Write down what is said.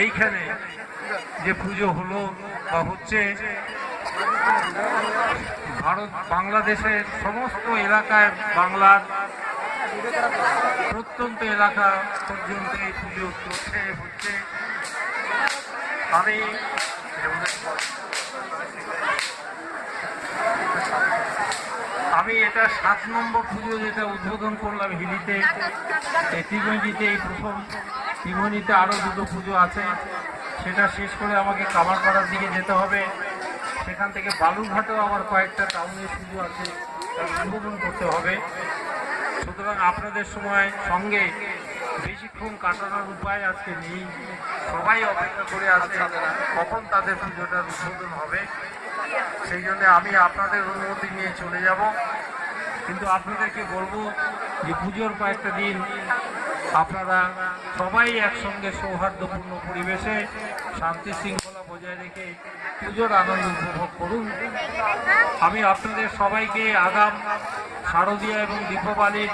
এইখানে যে পুজো হলো বা হচ্ছে, ভারত, বাংলাদেশের সমস্ত এলাকায় বাংলার প্রত্যন্ত এলাকা পর্যন্ত এই পুজো চলছে হচ্ছে। আমি আমি এটা সাত নম্বর পুজো যেটা উদ্বোধন করলাম হিলিতে এই প্রথম ত্রিমণিতে আরও দুটো পুজো আছে। সেটা শেষ করে আমাকে কামারপাড়ার দিকে যেতে হবে। সেখান থেকে বালুরঘাটেও আমার কয়েকটা টাউনের পুজো আছে, তার উদ্বোধন করতে হবে। সুতরাং আপনাদের সময় সঙ্গে বেশিক্ষণ কাটানোর উপায় আজকে নেই। সবাই অপেক্ষা করে আছে কখন তাদের পুজোটার উদ্বোধন হবে। সেই জন্য আমি আপনাদের অনুমতি নিয়ে চলে যাব। কিন্তু আপনাদেরকে বলব যে পুজোর কয়েকটা দিন আপনারা সবাই একসঙ্গে সৌহার্দ্যপূর্ণ পরিবেশে শান্তি শৃঙ্খলা বজায় রেখে পুজোর আনন্দ উপভোগ করুন। আমি আপনাদের সবাইকে আগাম শারদীয়া এবং দীপাবলির